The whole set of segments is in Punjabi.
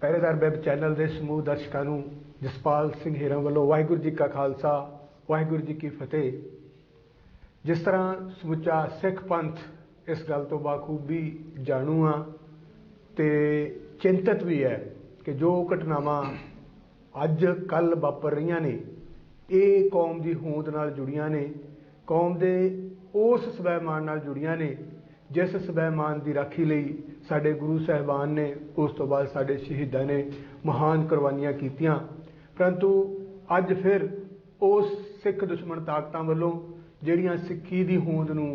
ਪਹਿਰੇਦਾਰ ਵੈਬ ਚੈਨਲ ਦੇ ਸਮੂਹ ਦਰਸ਼ਕਾਂ ਨੂੰ ਜਸਪਾਲ ਸਿੰਘ ਹੀਰਾਂ ਵੱਲੋਂ ਵਾਹਿਗੁਰੂ ਜੀ ਕਾ ਖਾਲਸਾ, ਵਾਹਿਗੁਰੂ ਜੀ ਕੀ ਫਤਿਹ। ਜਿਸ ਤਰ੍ਹਾਂ ਸਮੁੱਚਾ ਸਿੱਖ ਪੰਥ ਇਸ ਗੱਲ ਤੋਂ ਬਾਖੂਬੀ ਜਾਣੂ ਆ ਤੇ ਚਿੰਤਤ ਵੀ ਹੈ ਕਿ ਜੋ ਘਟਨਾਵਾਂ ਅੱਜ ਕੱਲ ਵਾਪਰ ਰਹੀਆਂ ਨੇ, ਇਹ ਕੌਮ ਦੀ ਹੋਂਦ ਨਾਲ ਜੁੜੀਆਂ ਨੇ, ਕੌਮ ਦੇ ਉਸ ਸਵੈਮਾਨ ਨਾਲ ਜੁੜੀਆਂ ਨੇ, ਜਿਸ ਸਵੈਮਾਨ ਦੀ ਰਾਖੀ ਲਈ ਸਾਡੇ ਗੁਰੂ ਸਾਹਿਬਾਨ ਨੇ, ਉਸ ਤੋਂ ਬਾਅਦ ਸਾਡੇ ਸ਼ਹੀਦਾਂ ਨੇ ਮਹਾਨ ਕੁਰਬਾਨੀਆਂ ਕੀਤੀਆਂ। ਪਰੰਤੂ ਅੱਜ ਫਿਰ ਉਸ ਸਿੱਖ ਦੁਸ਼ਮਣ ਤਾਕਤਾਂ ਵੱਲੋਂ ਜਿਹੜੀਆਂ ਸਿੱਖੀ ਦੀ ਹੋਂਦ ਨੂੰ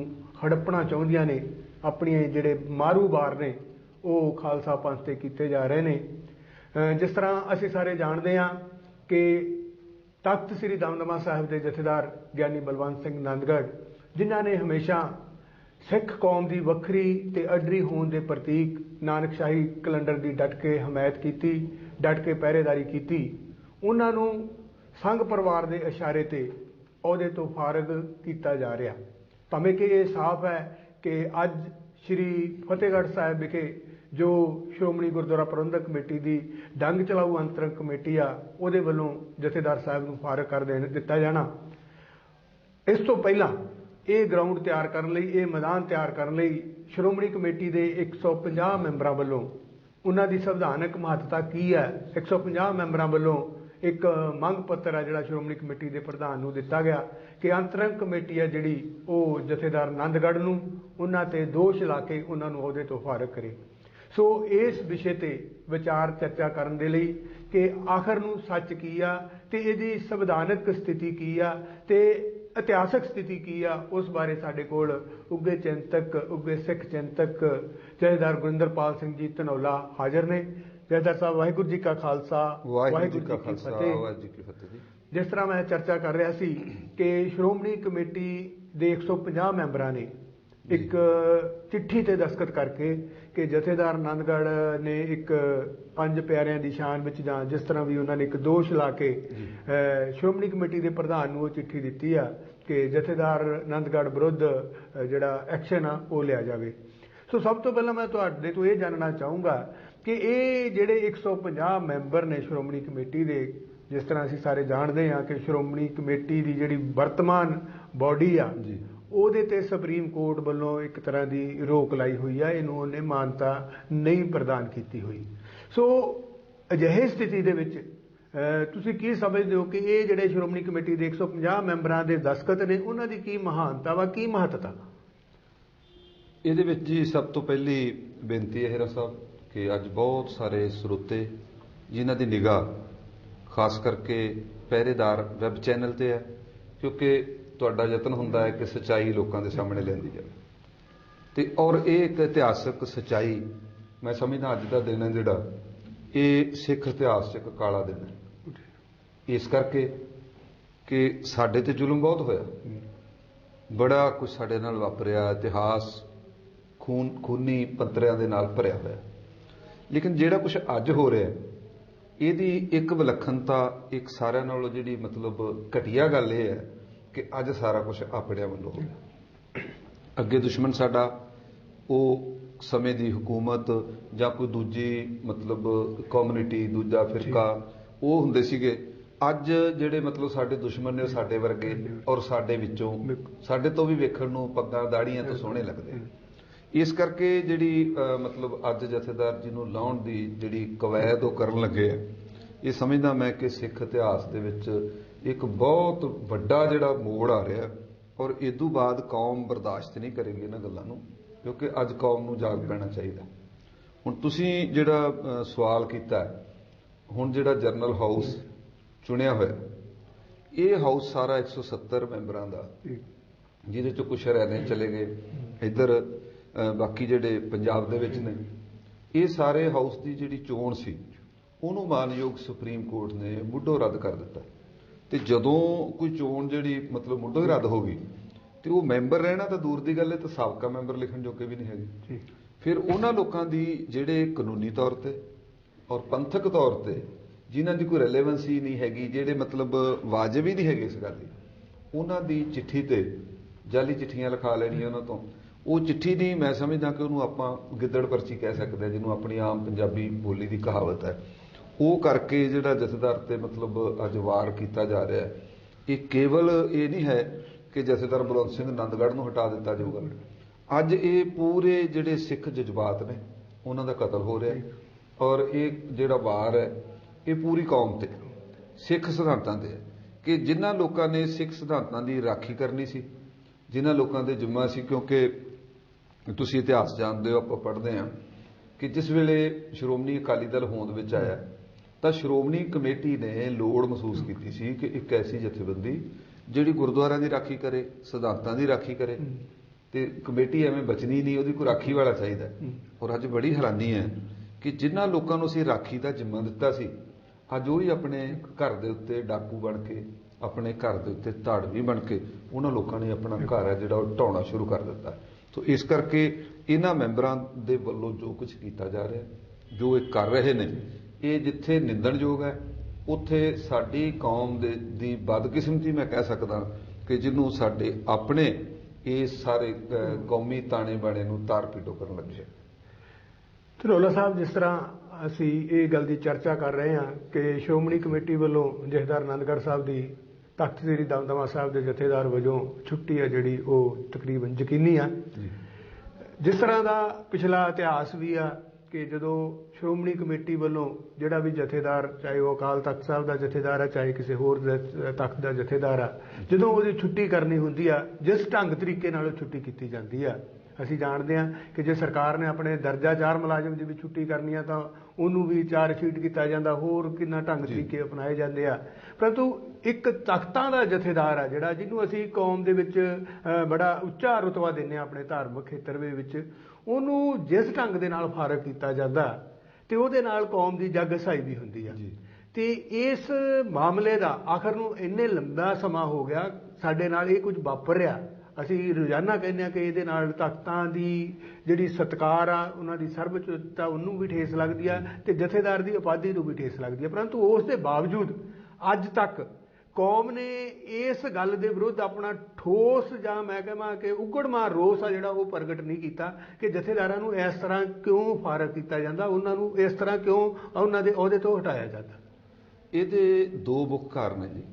ਹੜੱਪਣਾ ਚਾਹੁੰਦੀਆਂ ਨੇ, ਆਪਣੀਆਂ ਜਿਹੜੇ ਮਾਰੂ ਬਾਰ ਨੇ, ਉਹ ਖਾਲਸਾ ਪੰਥ ਤੇ ਕੀਤੇ ਜਾ ਰਹੇ ਨੇ। ਜਿਸ ਤਰ੍ਹਾਂ ਅਸੀਂ ਸਾਰੇ ਜਾਣਦੇ ਹਾਂ ਕਿ ਤਖਤ ਸ੍ਰੀ ਦਮਦਮਾ ਸਾਹਿਬ ਦੇ ਜਥੇਦਾਰ ਗਿਆਨੀ ਬਲਵੰਤ ਸਿੰਘ ਨੰਦਗੜ੍ਹ, ਜਿਨ੍ਹਾਂ ਨੇ ਹਮੇਸ਼ਾ ਸਿੱਖ ਕੌਮ ਦੀ ਵੱਖਰੀ ਤੇ ਅਡਰੀ ਹੋਣ ਦੇ ਪ੍ਰਤੀਕ ਨਾਨਕਸ਼ਾਹੀ ਕੈਲੰਡਰ ਦੀ ਡਟ ਕੇ ਹਮਾਇਤ ਕੀਤੀ ਡਟ ਕੇ ਪਹਿਰੇਦਾਰੀ ਕੀਤੀ। ਉਹਨਾਂ ਨੂੰ ਸੰਘ ਪਰਿਵਾਰ ਦੇ ਇਸ਼ਾਰੇ ਤੇ ਅਹੁਦੇ ਤੋਂ ਫਾਰਗ ਕੀਤਾ ਜਾ ਰਿਹਾ। ਭਾਵੇਂ ਕਿ ਇਹ ਸਾਫ਼ ਹੈ ਕਿ ਅੱਜ ਸ੍ਰੀ ਫਤਿਹਗੜ੍ਹ ਸਾਹਿਬ ਵਿਖੇ ਜੋ ਸ਼੍ਰੋਮਣੀ ਗੁਰਦੁਆਰਾ ਪ੍ਰਬੰਧਕ ਕਮੇਟੀ ਦੀ ਡੰਗ ਚਲਾਊ ਅੰਤਰੰਗ ਕਮੇਟੀ ਆ, ਉਹਦੇ ਵੱਲੋਂ ਜਥੇਦਾਰ ਸਾਹਿਬ ਨੂੰ ਫਾਰਗ ਕਰ ਦੇਣ, ਦਿੱਤਾ ਜਾਣਾ। ਇਸ ਤੋਂ ਪਹਿਲਾਂ ਇਹ ਗਰਾਊਂਡ ਤਿਆਰ ਕਰਨ ਲਈ, ਇਹ ਮੈਦਾਨ ਤਿਆਰ ਕਰਨ ਲਈ ਸ਼੍ਰੋਮਣੀ ਕਮੇਟੀ ਦੇ 150 ਮੈਂਬਰਾਂ ਵੱਲੋਂ ਉਹਨਾਂ ਦੀ ਸੰਵਿਧਾਨਕ ਮਹੱਤਤਾ ਕੀ ਹੈ? 150 ਮੈਂਬਰਾਂ ਵੱਲੋਂ ਇੱਕ ਮੰਗ ਪੱਤਰ ਆ ਜਿਹੜਾ ਸ਼੍ਰੋਮਣੀ ਕਮੇਟੀ ਦੇ ਪ੍ਰਧਾਨ ਨੂੰ ਦਿੱਤਾ ਗਿਆ ਕਿ ਅੰਤਰੰਗ ਕਮੇਟੀ ਹੈ ਜਿਹੜੀ ਉਹ ਜਥੇਦਾਰ ਆਨੰਦਗੜ੍ਹ ਨੂੰ, ਉਹਨਾਂ ਤੇ ਦੋਸ਼ ਲਾ ਕੇ ਉਹਨਾਂ ਨੂੰ ਅਹੁਦੇ ਤੋਂ ਫਾਰਗ ਕਰੇ। ਸੋ ਇਸ ਵਿਸ਼ੇ ਤੇ ਵਿਚਾਰ ਚਰਚਾ ਕਰਨ ਦੇ ਲਈ ਕਿ ਆਖਰ ਨੂੰ ਸੱਚ ਕੀ ਆ ਤੇ ਇਹਦੀ ਸੰਵਿਧਾਨਕ ਸਥਿਤੀ ਕੀ ਆ ਤੇ ਇਤਿਹਾਸਕ ਸਥਿਤੀ ਕੀ ਆ ਉਸ ਬਾਰੇ ਸਾਡੇ ਕੋਲ ਉੱਗੇ ਚਿੰਤਕ ਉੱਗੇ ਸਿੱਖ ਚਿੰਤਕ ਜਥੇਦਾਰ ਗੁਰਿੰਦਰਪਾਲ ਸਿੰਘ ਜੀ ਧਨੌਲਾ ਹਾਜ਼ਰ ਨੇ ਜਥੇਦਾਰ ਸਾਹਿਬ ਵਾਹਿਗੁਰੂ ਜੀ ਕਾ ਖਾਲਸਾ ਵਾਹਿਗੁਰੂ ਜੀ ਕਾ ਕੀ ਖਾਲਸਾ ਫਤਿਹ। ਵਾਹਿਗੁਰੂ ਜੀ ਕੀ ਫਤਿਹ ਜੀ ਜਿਸ ਤਰ੍ਹਾਂ ਮੈਂ ਚਰਚਾ ਕਰ ਰਿਹਾ ਸੀ ਕਿ ਸ਼੍ਰੋਮਣੀ ਕਮੇਟੀ ਦੇ 150 ਮੈਂਬਰਾਂ ਨੇ ਇੱਕ ਚਿੱਠੀ ਤੇ ਦਸਖਤ ਕਰਕੇ ਕਿ ਜਥੇਦਾਰ ਆਨੰਦਗੜ੍ਹ ਨੇ ਇੱਕ ਪੰਜ ਪਿਆਰਿਆਂ ਦੀ ਸ਼ਾਨ ਵਿੱਚ ਜਾਂ ਜਿਸ ਤਰ੍ਹਾਂ ਵੀ ਉਹਨਾਂ ਨੇ ਇੱਕ ਦੋਸ਼ ਲਾ ਕੇ ਸ਼੍ਰੋਮਣੀ ਕਮੇਟੀ ਦੇ ਪ੍ਰਧਾਨ ਨੂੰ ਉਹ ਚਿੱਠੀ ਦਿੱਤੀ ਆ ਕਿ ਜਥੇਦਾਰ ਆਨੰਦਗੜ੍ਹ ਵਿਰੁੱਧ ਜਿਹੜਾ ਐਕਸ਼ਨ ਆ ਉਹ ਲਿਆ ਜਾਵੇ। ਸੋ ਸਭ ਤੋਂ ਪਹਿਲਾਂ ਮੈਂ ਤੁਹਾਡੇ ਤੋਂ ਇਹ ਜਾਣਨਾ ਚਾਹੂੰਗਾ ਕਿ ਇਹ ਜਿਹੜੇ 150 ਮੈਂਬਰ ਨੇ ਸ਼੍ਰੋਮਣੀ ਕਮੇਟੀ ਦੇ ਜਿਸ ਤਰ੍ਹਾਂ ਅਸੀਂ ਸਾਰੇ ਜਾਣਦੇ ਹਾਂ ਕਿ ਸ਼੍ਰੋਮਣੀ ਕਮੇਟੀ ਦੀ ਜਿਹੜੀ ਵਰਤਮਾਨ ਬਾਡੀ ਆ ਜੀ। ਉਹਦੇ ਤੇ ਸੁਪਰੀਮ ਕੋਰਟ ਵੱਲੋਂ ਇੱਕ ਤਰ੍ਹਾਂ ਦੀ ਰੋਕ ਲਾਈ ਹੋਈ ਆ, ਇਹਨੂੰ ਉਹਨੇ ਮਾਨਤਾ ਨਹੀਂ ਪ੍ਰਦਾਨ ਕੀਤੀ ਹੋਈ। ਸੋ ਅਜਿਹੇ ਸਥਿਤੀ ਦੇ ਵਿੱਚ ਤੁਸੀਂ ਕੀ ਸਮਝਦੇ ਹੋ ਕਿ ਇਹ ਜਿਹੜੇ ਸ਼੍ਰੋਮਣੀ ਕਮੇਟੀ ਦੇ 150 ਮੈਂਬਰਾਂ ਦੇ ਦਸਖਤ ਨੇ, ਉਹਨਾਂ ਦੀ ਕੀ ਮਹਾਨਤਾ ਵਾ, ਕੀ ਮਹੱਤਤਾ? ਇਹਦੇ ਵਿੱਚ ਜੀ ਸਭ ਤੋਂ ਪਹਿਲੀ ਬੇਨਤੀ ਹੈ ਹੀਰਾ ਸਾਹਿਬ ਕਿ ਅੱਜ ਬਹੁਤ ਸਾਰੇ ਸਰੋਤੇ ਜਿਨ੍ਹਾਂ ਦੀ ਨਿਗਾਹ, ਖਾਸ ਕਰਕੇ ਪਹਿਰੇਦਾਰ ਵੈਬ ਚੈਨਲ ਤੇ ਹੈ, ਕਿਉਂਕਿ ਤੁਹਾਡਾ ਯਤਨ ਹੁੰਦਾ ਹੈ ਕਿ ਸਚਾਈ ਲੋਕਾਂ ਦੇ ਸਾਹਮਣੇ ਲਿਆਂਦੀ ਜਾਵੇ। ਤੇ ਔਰ ਇਹ ਇੱਕ ਇਤਿਹਾਸਕ ਸਚਾਈ ਮੈਂ ਸਮਝਦਾ ਅੱਜ ਦਾ ਦਿਨ ਹੈ ਜਿਹੜਾ, ਇਹ ਸਿੱਖ ਇਤਿਹਾਸ 'ਚ ਇੱਕ ਕਾਲਾ ਦਿਨ ਹੈ। ਇਸ ਕਰਕੇ ਕਿ ਸਾਡੇ ਤੇ ਜ਼ੁਲਮ ਬਹੁਤ ਹੋਇਆ। ਬੜਾ ਕੁਝ ਸਾਡੇ ਨਾਲ ਵਾਪਰਿਆ, ਇਤਿਹਾਸ ਖੂਨ, ਖੂਨੀ ਪੱਤਰਿਆਂ ਦੇ ਨਾਲ ਭਰਿਆ ਹੋਇਆ। ਲੇਕਿਨ ਜਿਹੜਾ ਕੁਝ ਅੱਜ ਹੋ ਰਿਹਾ ਇਹਦੀ ਇੱਕ ਵਿਲੱਖਣਤਾ ਇੱਕ ਸਾਰਿਆਂ ਨਾਲੋਂ ਜਿਹੜੀ ਮਤਲਬ ਘਟੀਆ ਗੱਲ ਇਹ ਹੈ ਕਿ ਅੱਜ ਸਾਰਾ ਕੁਝ ਆਪਣਿਆਂ ਵੱਲੋਂ ਹੋ ਗਿਆ। ਅੱਗੇ ਦੁਸ਼ਮਣ ਸਾਡਾ ਉਹ ਸਮੇਂ ਦੀ ਹਕੂਮਤ ਜਾਂ ਕੋਈ ਦੂਜੀ ਮਤਲਬ ਕਮਿਊਨਿਟੀ ਦੂਜਾ ਫਿਰਕਾ ਉਹ ਹੁੰਦੇ ਸੀਗੇ। ਅੱਜ ਜਿਹੜੇ ਮਤਲਬ ਸਾਡੇ ਦੁਸ਼ਮਣ ਨੇ ਉਹ ਸਾਡੇ ਵਰਗੇ ਔਰ ਸਾਡੇ ਵਿੱਚੋਂ ਸਾਡੇ ਤੋਂ ਵੀ ਵੇਖਣ ਨੂੰ ਪੱਗਾਂ ਦਾੜੀਆਂ ਤੋਂ ਸੋਹਣੇ ਲੱਗਦੇ। ਇਸ ਕਰਕੇ ਜਿਹੜੀ ਮਤਲਬ ਅੱਜ ਜਥੇਦਾਰ ਜੀ ਨੂੰ ਲਾਉਣ ਦੀ ਜਿਹੜੀ ਕਵਾਇਦ ਉਹ ਕਰਨ ਲੱਗੇ ਆ। ਇਹ ਸਮਝਦਾ ਮੈਂ ਕਿ ਸਿੱਖ ਇਤਿਹਾਸ ਦੇ ਵਿੱਚ ਇੱਕ ਬਹੁਤ ਵੱਡਾ ਜਿਹੜਾ ਮੋੜ ਆ ਰਿਹਾ ਔਰ ਇਦੋਂ ਬਾਅਦ ਕੌਮ ਬਰਦਾਸ਼ਤ ਨਹੀਂ ਕਰੇਗੀ ਇਹਨਾਂ ਗੱਲਾਂ ਨੂੰ, ਕਿਉਂਕਿ ਅੱਜ ਕੌਮ ਨੂੰ ਜਾਗ ਪੈਣਾ ਚਾਹੀਦਾ। ਹੁਣ ਤੁਸੀਂ ਜਿਹੜਾ ਸਵਾਲ ਕੀਤਾ ਹੁਣ ਜਿਹੜਾ ਜਰਨਲ ਹਾਊਸ ਚੁਣਿਆ ਹੋਇਆ, ਇਹ ਹਾਊਸ ਸਾਰਾ 170 ਮੈਂਬਰਾਂ ਦਾ, ਜਿਹਦੇ ਚ ਕੁਝ ਹਰਿਆਣੇ ਚਲੇ ਗਏ, ਇੱਧਰ ਬਾਕੀ ਜਿਹੜੇ ਪੰਜਾਬ ਦੇ ਵਿੱਚ ਨੇ, ਇਹ ਸਾਰੇ ਹਾਊਸ ਦੀ ਜਿਹੜੀ ਚੋਣ ਸੀ, ਉਹਨੂੰ ਮਾਨਯੋਗ ਸੁਪਰੀਮ ਕੋਰਟ ਨੇ ਮੁੱਢੋਂ ਰੱਦ ਕਰ ਦਿੱਤਾ। ਤੇ ਜਦੋਂ ਕੋਈ ਚੋਣ ਜਿਹੜੀ ਮਤਲਬ ਮੁੱਢੋਂ ਹੀ ਰੱਦ ਹੋ ਗਈ ਤੇ ਉਹ ਮੈਂਬਰ ਰਹਿਣਾ ਤਾਂ ਦੂਰ ਦੀ ਗੱਲ ਹੈ ਤੇ ਸਾਬਕਾ ਮੈਂਬਰ ਲਿਖਣ ਜੋਗੇ ਵੀ ਨਹੀਂ ਹੈਗੇ। ਫਿਰ ਉਹਨਾਂ ਲੋਕਾਂ ਦੀ ਜਿਹੜੇ ਕਾਨੂੰਨੀ ਤੌਰ ਤੇ ਔਰ ਪੰਥਕ ਤੌਰ ਤੇ ਜਿਨ੍ਹਾਂ ਦੀ ਕੋਈ ਰੈਲੇਵੈਂਸੀ ਨਹੀਂ ਹੈਗੀ ਜਿਹੜੇ ਮਤਲਬ ਵਾਜਬ ਹੀ ਨਹੀਂ ਹੈਗੇ ਇਸ ਗੱਲ ਦੀ ਉਹਨਾਂ ਦੀ ਚਿੱਠੀ ਤੇ ਜਾਲੀ ਚਿੱਠੀਆਂ ਲਿਖਾ ਲੈਣੀਆਂ ਉਹਨਾਂ ਤੋਂ। ਉਹ ਚਿੱਠੀ ਨਹੀਂ ਮੈਂ ਸਮਝਦਾ ਕਿ ਉਹਨੂੰ ਆਪਾਂ ਗਿੱਦੜ ਪਰਚੀ ਕਹਿ ਸਕਦੇ ਹਾਂ ਜਿਹਨੂੰ ਆਪਣੀ ਆਮ ਪੰਜਾਬੀ ਬੋਲੀ ਦੀ ਕਹਾਵਤ ਹੈ। ਉਹ ਕਰਕੇ ਜਿਹੜਾ ਜਥੇਦਾਰ ਤੇ ਮਤਲਬ ਅੱਜ ਵਾਰ ਕੀਤਾ ਜਾ ਰਿਹਾ ਹੈ, ਇਹ ਕੇਵਲ ਇਹ ਨਹੀਂ ਹੈ ਕਿ ਜਥੇਦਾਰ ਬਲਵੰਤ ਸਿੰਘ ਆਨੰਦਗੜ੍ਹ ਨੂੰ ਹਟਾ ਦਿੱਤਾ ਜਾਊਗਾ। ਅੱਜ ਇਹ ਪੂਰੇ ਜਿਹੜੇ ਸਿੱਖ ਜਜ਼ਬਾਤ ਨੇ, ਉਹਨਾਂ ਦਾ ਕਤਲ ਹੋ ਰਿਹਾ ਹੈ ਔਰ ਇਹ ਜਿਹੜਾ ਵਾਰ ਹੈ, ਇਹ ਪੂਰੀ ਕੌਮ ਤੇ, ਸਿੱਖ ਸਿਧਾਂਤਾਂ ਤੇ ਹੈ ਕਿ ਜਿਨ੍ਹਾਂ ਲੋਕਾਂ ਨੇ ਸਿੱਖ ਸਿਧਾਂਤਾਂ ਦੀ ਰਾਖੀ ਕਰਨੀ ਸੀ, ਜਿਨ੍ਹਾਂ ਲੋਕਾਂ ਦੇ ਜਿੰਮਾ ਸੀ, ਕਿਉਂਕਿ ਤੁਸੀਂ ਇਤਿਹਾਸ ਜਾਣਦੇ ਹੋ, ਆਪਾਂ ਪੜ੍ਹਦੇ ਹਾਂ ਕਿ ਜਿਸ ਵੇਲੇ ਸ਼੍ਰੋਮਣੀ ਅਕਾਲੀ ਦਲ ਹੋਂਦ ਵਿੱਚ ਆਇਆ ਤਾਂ ਸ਼੍ਰੋਮਣੀ ਕਮੇਟੀ ਨੇ ਲੋੜ ਮਹਿਸੂਸ ਕੀਤੀ ਸੀ ਕਿ ਇੱਕ ਐਸੀ ਜਥੇਬੰਦੀ ਜਿਹੜੀ ਗੁਰਦੁਆਰਿਆਂ ਦੀ ਰਾਖੀ ਕਰੇ ਸਿਧਾਂਤਾਂ ਦੀ ਰਾਖੀ ਕਰੇ ਤੇ ਕਮੇਟੀ ਐਵੇਂ ਬਚਣੀ ਨਹੀਂ ਉਹਦੀ ਕੋਈ ਰਾਖੀ ਵਾਲਾ ਚਾਹੀਦਾ। ਔਰ ਅੱਜ ਬੜੀ ਹੈਰਾਨੀ ਹੈ ਕਿ ਜਿਨ੍ਹਾਂ ਲੋਕਾਂ ਨੂੰ ਅਸੀਂ ਰਾਖੀ ਦਾ ਜਿੰਮਾ ਦਿੱਤਾ ਸੀ ਅੱਜ ਉਹ ਹੀ ਆਪਣੇ ਘਰ ਦੇ ਉੱਤੇ ਡਾਕੂ ਬਣ ਕੇ ਆਪਣੇ ਘਰ ਦੇ ਉੱਤੇ ਧਾੜਵੀ ਬਣ ਕੇ ਉਹਨਾਂ ਲੋਕਾਂ ਨੇ ਆਪਣਾ ਘਰ ਹੈ ਜਿਹੜਾ ਉਹ ਢਾਉਣਾ ਸ਼ੁਰੂ ਕਰ ਦਿੱਤਾ। ਸੋ ਇਸ ਕਰਕੇ ਇਹਨਾਂ ਮੈਂਬਰਾਂ ਦੇ ਵੱਲੋਂ ਜੋ ਕੁਝ ਕੀਤਾ ਜਾ ਰਿਹਾ ਜੋ ਇਹ ਕਰ ਰਹੇ ਨੇ ਇਹ ਜਿੱਥੇ ਨਿੰਦਣਯੋਗ ਹੈ ਉੱਥੇ ਸਾਡੀ ਕੌਮ ਦੇ ਦੀ ਬਦਕਿਸਮਤੀ ਮੈਂ ਕਹਿ ਸਕਦਾ ਕਿ ਜਿਹਨੂੰ ਸਾਡੇ ਆਪਣੇ ਇਹ ਸਾਰੇ ਕੌਮੀ ਤਾਣੇ ਬਾਣੇ ਨੂੰ ਤਾਰ ਪੀਟੋ ਕਰਨ ਲੱਗੇ ਧਰੋਲਾ ਸਾਹਿਬ ਜਿਸ ਤਰ੍ਹਾਂ ਅਸੀਂ ਇਹ ਗੱਲ ਦੀ ਚਰਚਾ ਕਰ ਰਹੇ ਹਾਂ ਕਿ ਸ਼੍ਰੋਮਣੀ ਕਮੇਟੀ ਵੱਲੋਂ ਜਥੇਦਾਰ ਆਨੰਦਗੜ੍ਹ ਸਾਹਿਬ ਦੀ ਤਖਤ ਸ੍ਰੀ ਦਮਦਮਾ ਸਾਹਿਬ ਦੇ ਜਥੇਦਾਰ ਵਜੋਂ ਛੁੱਟੀ ਹੈ ਜਿਹੜੀ ਉਹ ਤਕਰੀਬਨ ਯਕੀਨੀ ਆ। ਜਿਸ ਤਰ੍ਹਾਂ ਦਾ ਪਿਛਲਾ ਇਤਿਹਾਸ ਵੀ ਆ ਕਿ ਜਦੋਂ ਸ਼੍ਰੋਮਣੀ ਕਮੇਟੀ ਵੱਲੋਂ ਜਿਹੜਾ ਵੀ ਜਥੇਦਾਰ ਚਾਹੇ ਉਹ ਅਕਾਲ ਤਖਤ ਸਾਹਿਬ ਦਾ ਜਥੇਦਾਰ ਆ ਚਾਹੇ ਕਿਸੇ ਹੋਰ ਤਖਤ ਦਾ ਜਥੇਦਾਰ ਆ ਜਦੋਂ ਉਹਦੀ ਛੁੱਟੀ ਕਰਨੀ ਹੁੰਦੀ ਆ ਜਿਸ ਢੰਗ ਤਰੀਕੇ ਨਾਲ ਉਹ ਛੁੱਟੀ ਕੀਤੀ ਜਾਂਦੀ ਆ ਅਸੀਂ ਜਾਣਦੇ ਹਾਂ ਕਿ ਜੇ ਸਰਕਾਰ ਨੇ ਆਪਣੇ ਦਰਜਾ ਚਾਰ ਮੁਲਾਜ਼ਮ ਦੀ ਵੀ ਛੁੱਟੀ ਕਰਨੀ ਆ ਤਾਂ ਉਹਨੂੰ ਵੀ ਚਾਰ ਸ਼ੀਟ ਕੀਤਾ ਜਾਂਦਾ ਹੋਰ ਕਿੰਨਾ ਢੰਗ ਤਰੀਕੇ ਅਪਣਾਏ ਜਾਂਦੇ ਆ। ਪਰੰਤੂ ਇੱਕ ਤਖਤਾਂ ਦਾ ਜਥੇਦਾਰ ਆ ਜਿਹੜਾ ਜਿਹਨੂੰ ਅਸੀਂ ਕੌਮ ਦੇ ਵਿੱਚ ਬੜਾ ਉੱਚਾ ਰੁਤਬਾ ਦਿੰਨੇ ਆ ਆਪਣੇ ਧਾਰਮਿਕ ਖੇਤਰ ਦੇ ਵਿੱਚ ਉਹਨੂੰ ਜਿਸ ਢੰਗ ਦੇ ਨਾਲ ਫਾਰਗ ਕੀਤਾ ਜਾਂਦਾ ਤੇ ਉਹਦੇ ਨਾਲ ਕੌਮ ਦੀ ਜੱਗ ਸਹਾਈ ਵੀ ਹੁੰਦੀ ਆ। ਤੇ ਇਸ ਮਾਮਲੇ ਦਾ ਆਖਰ ਨੂੰ ਇੰਨੇ ਲੰਬਾ ਸਮਾਂ ਹੋ ਗਿਆ ਸਾਡੇ ਨਾਲ ਇਹ ਕੁਝ ਵਾਪਰ ਰਿਹਾ ਅਸੀਂ ਰੋਜ਼ਾਨਾ ਕਹਿੰਦੇ ਆ ਕਿ ਇਹਦੇ ਨਾਲ ਤਖਤਾਂ ਦੀ ਜਿਹੜੀ ਸਤਕਾਰ ਆ ਉਹਨਾਂ ਦੀ ਸਰਵਉੱਚਤਾ ਉਹਨੂੰ ਵੀ ਠੇਸ ਲੱਗਦੀ ਆ ਤੇ ਜਥੇਦਾਰ ਦੀ ਉਪਾਧੀ ਨੂੰ ਵੀ ਠੇਸ ਲੱਗਦੀ ਆ। ਪਰੰਤੂ ਉਸ ਦੇ ਬਾਵਜੂਦ ਅੱਜ ਤੱਕ ਕੌਮ ਨੇ ਇਸ ਗੱਲ ਦੇ ਵਿਰੁੱਧ ਆਪਣਾ ਠੋਸ ਜਾਂ ਮੈਂ ਕਹਾਂ ਕਿ ਉਗੜਮਾ ਰੋਸ ਆ ਜਿਹੜਾ ਉਹ ਪ੍ਰਗਟ ਨਹੀਂ ਕੀਤਾ ਕਿ ਜਥੇਦਾਰਾਂ ਨੂੰ ਇਸ ਤਰ੍ਹਾਂ ਕਿਉਂ ਫਾਰਗ ਕੀਤਾ ਜਾਂਦਾ, ਉਹਨਾਂ ਨੂੰ ਇਸ ਤਰ੍ਹਾਂ ਕਿਉਂ ਉਹਨਾਂ ਦੇ ਅਹੁਦੇ ਤੋਂ ਹਟਾਇਆ ਜਾਂਦਾ। ਇਹਦੇ ਦੋ ਮੁੱਖ ਕਾਰਨ ਹੈ ਜੀ।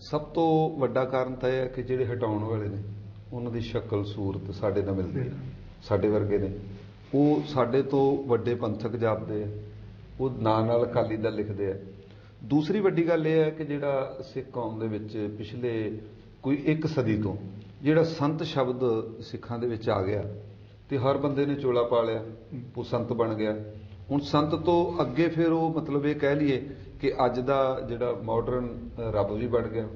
ਸਭ ਤੋਂ ਵੱਡਾ ਕਾਰਨ ਤਾਂ ਇਹ ਹੈ ਕਿ ਜਿਹੜੇ ਹਟਾਉਣ ਵਾਲੇ ਨੇ, ਉਹਨਾਂ ਦੀ ਸ਼ਕਲ, ਸੂਰਤ ਸਾਡੇ ਨਾਲ ਮਿਲਦੀ ਹੈ, ਸਾਡੇ ਵਰਗੇ ਨੇ। ਉਹ ਸਾਡੇ ਤੋਂ ਵੱਡੇ ਪੰਥਕ ਜਾਪਦੇ ਆ, ਉਹ ਨਾਂ ਨਾਲ ਅਕਾਲੀ ਦਲ ਲਿਖਦੇ ਆ। ਦੂਸਰੀ ਵੱਡੀ ਗੱਲ ਇਹ ਹੈ ਕਿ ਜਿਹੜਾ ਸਿੱਖ ਕੌਮ ਦੇ ਵਿੱਚ ਪਿਛਲੇ ਕੋਈ ਇੱਕ ਸਦੀ ਤੋਂ ਜਿਹੜਾ ਸੰਤ ਸ਼ਬਦ ਸਿੱਖਾਂ ਦੇ ਵਿੱਚ ਆ ਗਿਆ ਤੇ ਹਰ ਬੰਦੇ ਨੇ ਚੋਲਾ ਪਾ ਲਿਆ, ਉਹ ਸੰਤ ਬਣ ਗਿਆ। ਹੁਣ ਸੰਤ ਤੋਂ ਅੱਗੇ ਫਿਰ ਉਹ ਮਤਲਬ ਇਹ ਕਹਿ ਲਈਏ ਕਿ ਅੱਜ ਦਾ ਜਿਹੜਾ ਮਾਡਰਨ ਰੱਬ ਵੀ ਬਣ ਗਿਆ।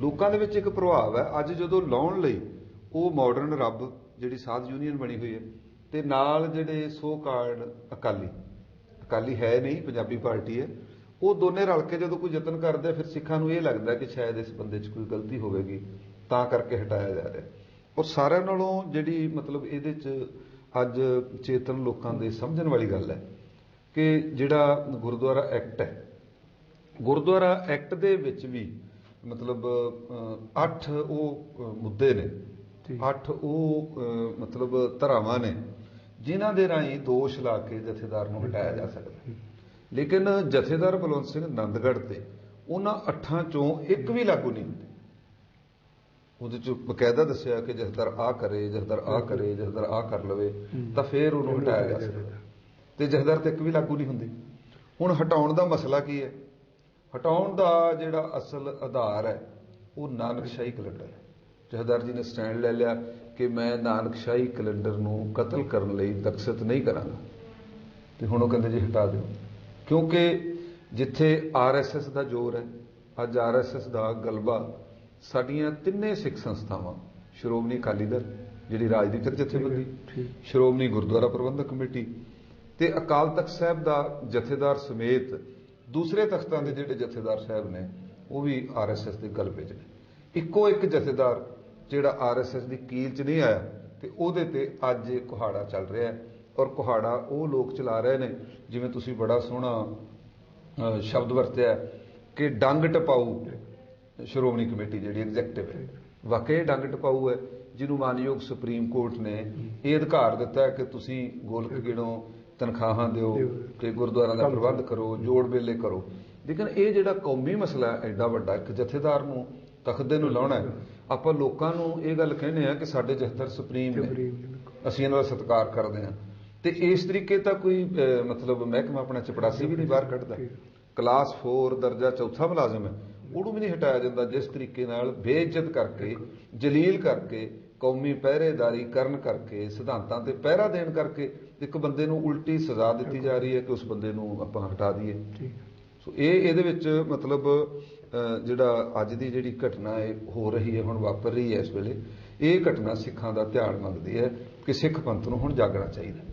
ਲੋਕਾਂ ਦੇ ਵਿੱਚ ਇੱਕ ਪ੍ਰਭਾਵ ਹੈ। ਅੱਜ ਜਦੋਂ ਲਾਉਣ ਲਈ ਉਹ ਮਾਡਰਨ ਰੱਬ ਜਿਹੜੀ ਸਾਧ ਯੂਨੀਅਨ ਬਣੀ ਹੋਈ ਹੈ ਤੇ ਨਾਲ ਜਿਹੜੇ ਸੋ ਕਾਰਡ ਅਕਾਲੀ ਅਕਾਲੀ ਹੈ ਨਹੀਂ, ਪੰਜਾਬੀ ਪਾਰਟੀ ਹੈ ਉਹ ਦੋਨੇ ਰਲ ਕੇ ਜਦੋਂ ਕੋਈ ਯਤਨ ਕਰਦੇ ਫਿਰ ਸਿੱਖਾਂ ਨੂੰ ਇਹ ਲੱਗਦਾ ਕਿ ਸ਼ਾਇਦ ਇਸ ਬੰਦੇ 'ਚ ਕੋਈ ਗਲਤੀ ਹੋਵੇਗੀ ਤਾਂ ਕਰਕੇ ਹਟਾਇਆ ਜਾ ਰਿਹਾ। ਔਰ ਸਾਰਿਆਂ ਨਾਲੋਂ ਜਿਹੜੀ ਮਤਲਬ ਇਹਦੇ 'ਚ ਅੱਜ ਚੇਤਨ ਲੋਕਾਂ ਦੇ ਸਮਝਣ ਵਾਲੀ ਗੱਲ ਹੈ ਕਿ ਜਿਹੜਾ ਗੁਰਦੁਆਰਾ ਐਕਟ ਹੈ ਗੁਰਦੁਆਰਾ ਐਕਟ ਦੇ ਵਿੱਚ ਵੀ ਮਤਲਬ 8 ਉਹ ਮੁੱਦੇ ਨੇ। 8 ਉਹ ਮਤਲਬ ਧਰਾਵਾਂ ਨੇ ਜਿਨ੍ਹਾਂ ਦੇ ਰਾਹੀਂ ਦੋਸ਼ ਲਾ ਕੇ ਜਥੇਦਾਰ ਨੂੰ ਹਟਾਇਆ ਜਾ ਸਕਦਾ। ਲੇਕਿਨ ਜਥੇਦਾਰ ਬਲਵੰਤ ਸਿੰਘ ਆਨੰਦਗੜ੍ਹ ਤੇ ਉਹਨਾਂ ਅੱਠਾਂ ਚੋਂ ਇੱਕ ਵੀ ਲਾਗੂ ਨਹੀਂ ਹੁੰਦੇ। ਉਹਦੇ ਚ ਬਕਾਇਦਾ ਦੱਸਿਆ ਕਿ ਜਥੇਦਾਰ ਆ ਕਰੇ ਜਥੇਦਾਰ ਆ ਕਰੇ ਜਥੇਦਾਰ ਆ ਕਰ ਲਵੇ ਤਾਂ ਫੇਰ ਉਹਨੂੰ ਹਟਾਇਆ ਜਾ ਸਕਦਾ। ਤੇ ਜਥੇਦਾਰ ਤੇ ਇੱਕ ਵੀ ਲਾਗੂ ਨਹੀਂ ਹੁੰਦੀ। ਹੁਣ ਹਟਾਉਣ ਦਾ ਮਸਲਾ ਕੀ ਹੈ? ਹਟਾਉਣ ਦਾ ਜਿਹੜਾ ਅਸਲ ਆਧਾਰ ਹੈ ਉਹ ਨਾਨਕਸ਼ਾਹੀ ਕੈਲੰਡਰ ਹੈ। ਜਥੇਦਾਰ ਜੀ ਨੇ ਸਟੈਂਡ ਲੈ ਲਿਆ ਕਿ ਮੈਂ ਨਾਨਕਸ਼ਾਹੀ ਕੈਲੰਡਰ ਨੂੰ ਕਤਲ ਕਰਨ ਲਈ ਦਕਸ਼ਤ ਨਹੀਂ ਕਰਾਂਗਾ। ਤੇ ਹੁਣ ਉਹ ਕਹਿੰਦੇ ਜੀ ਹਟਾ ਦਿਓ। ਕਿਉਂਕਿ ਜਿੱਥੇ ਆਰਐਸਐਸ ਦਾ ਜ਼ੋਰ ਹੈ ਅੱਜ ਆਰਐਸਐਸ ਦਾ ਗਲਬਾ ਸਾਡੀਆਂ ਤਿੰਨੇ ਸਿੱਖ ਸੰਸਥਾਵਾਂ ਸ਼੍ਰੋਮਣੀ ਅਕਾਲੀ ਦਲ ਜਿਹੜੀ ਰਾਜਨੀਤਿਕ ਜਥੇਬੰਦੀ। ਸ਼੍ਰੋਮਣੀ ਗੁਰਦੁਆਰਾ ਪ੍ਰਬੰਧਕ ਕਮੇਟੀ ਤੇ ਅਕਾਲ ਤਖਤ ਸਾਹਿਬ ਦਾ ਜਥੇਦਾਰ ਸਮੇਤ ਦੂਸਰੇ ਤਖਤਾਂ ਦੇ ਜਿਹੜੇ ਜਥੇਦਾਰ ਸਾਹਿਬ ਨੇ ਉਹ ਵੀ ਆਰਐਸਐਸ ਦੇ ਗਲਬੇ 'ਚ ਨੇ ਇੱਕੋ ਇੱਕ ਜਥੇਦਾਰ ਜਿਹੜਾ ਆਰਐਸਐਸ ਦੀ ਕੀਲ 'ਚ ਨਹੀਂ ਆਇਆ ਤੇ ਉਹਦੇ ਤੇ ਅੱਜ ਇਹ ਕੁਹਾੜਾ ਚੱਲ ਰਿਹਾ ਹੈ ਔਰ ਕੁਹਾੜਾ ਉਹ ਲੋਕ ਚਲਾ ਰਹੇ ਨੇ ਜਿਵੇਂ ਤੁਸੀਂ ਬੜਾ ਸੋਹਣਾ ਸ਼ਬਦ ਵਰਤਿਆ ਕਿ ਡੰਗ ਟਪਾਊ। ਸ਼੍ਰੋਮਣੀ ਕਮੇਟੀ ਜਿਹੜੀ ਐਗਜ਼ੈਕਟਿਵ ਹੈ। ਵਾਕਈ ਡੰਗ ਟਪਾਊ ਹੈ ਜਿਹਨੂੰ ਮਾਨਯੋਗ ਸੁਪਰੀਮ ਕੋਰਟ ਨੇ ਇਹ ਅਧਿਕਾਰ ਦਿੱਤਾ ਹੈ ਕਿ ਤੁਸੀਂ ਗੋਲਕ ਗਿਣੋ ਤਨਖਾਹਾਂ ਦਿਓ। ਤੇ ਗੁਰਦੁਆਰਾਂ ਦਾ ਪ੍ਰਬੰਧ ਕਰੋ ਜੋੜ ਮੇਲੇ ਕਰੋ। ਲੇਕਿਨ ਇਹ ਜਿਹੜਾ ਕੌਮੀ ਮਸਲਾ ਹੈ ਐਡਾ ਵੱਡਾ ਇੱਕ ਜਥੇਦਾਰ ਨੂੰ ਤਖਤੇ ਨੂੰ ਲਾਉਣਾ ਆਪਾਂ ਲੋਕਾਂ ਨੂੰ ਇਹ ਗੱਲ ਕਹਿੰਦੇ ਆ ਕਿ ਸਾਡੇ ਜਥੇਦਾਰ ਸੁਪਰੀਮ ਨੇ। ਅਸੀਂ ਇਹਨਾਂ ਦਾ ਸਤਿਕਾਰ ਕਰਦੇ ਹਾਂ। ਤੇ ਇਸ ਤਰੀਕੇ ਤਾਂ ਕੋਈ ਅਹ, ਮਤਲਬ ਮਹਿਕਮਾ ਆਪਣਾ ਚਪੜਾਸੀ ਵੀ ਨਹੀਂ ਬਾਹਰ ਕੱਢਦਾ। ਕਲਾਸ 4 ਦਰਜਾ ਚੌਥਾ ਮੁਲਾਜ਼ਮ ਹੈ ਉਹਨੂੰ ਵੀ ਨਹੀਂ ਹਟਾਇਆ ਜਾਂਦਾ ਜਿਸ ਤਰੀਕੇ ਨਾਲ ਬੇਇੱਜ਼ਤ ਕਰਕੇ ਜਲੀਲ ਕਰਕੇ ਕੌਮੀ ਪਹਿਰੇਦਾਰੀ ਕਰਨ ਕਰਕੇ ਸਿਧਾਂਤਾਂ ਤੇ ਪਹਿਰਾ ਦੇਣ ਕਰਕੇ ਇੱਕ ਬੰਦੇ ਨੂੰ ਉਲਟੀ ਸਜ਼ਾ ਦਿੱਤੀ ਜਾ ਰਹੀ ਹੈ ਕਿ ਉਸ ਬੰਦੇ ਨੂੰ ਆਪਾਂ ਹਟਾ ਦਈਏ। ਠੀਕ ਸੋ ਇਹ ਇਹਦੇ ਵਿੱਚ ਮਤਲਬ ਅਹ, ਜਿਹੜਾ ਅੱਜ ਦੀ ਜਿਹੜੀ ਘਟਨਾ ਹੈ ਹੋ ਰਹੀ ਹੈ ਹੁਣ ਵਾਪਰ ਰਹੀ ਹੈ ਇਸ ਵੇਲੇ ਇਹ ਘਟਨਾ ਸਿੱਖਾਂ ਦਾ ਧਿਆਨ ਮੰਗਦੀ ਹੈ ਕਿ ਸਿੱਖ ਪੰਥ ਨੂੰ ਹੁਣ ਜਾਗਣਾ ਚਾਹੀਦਾ।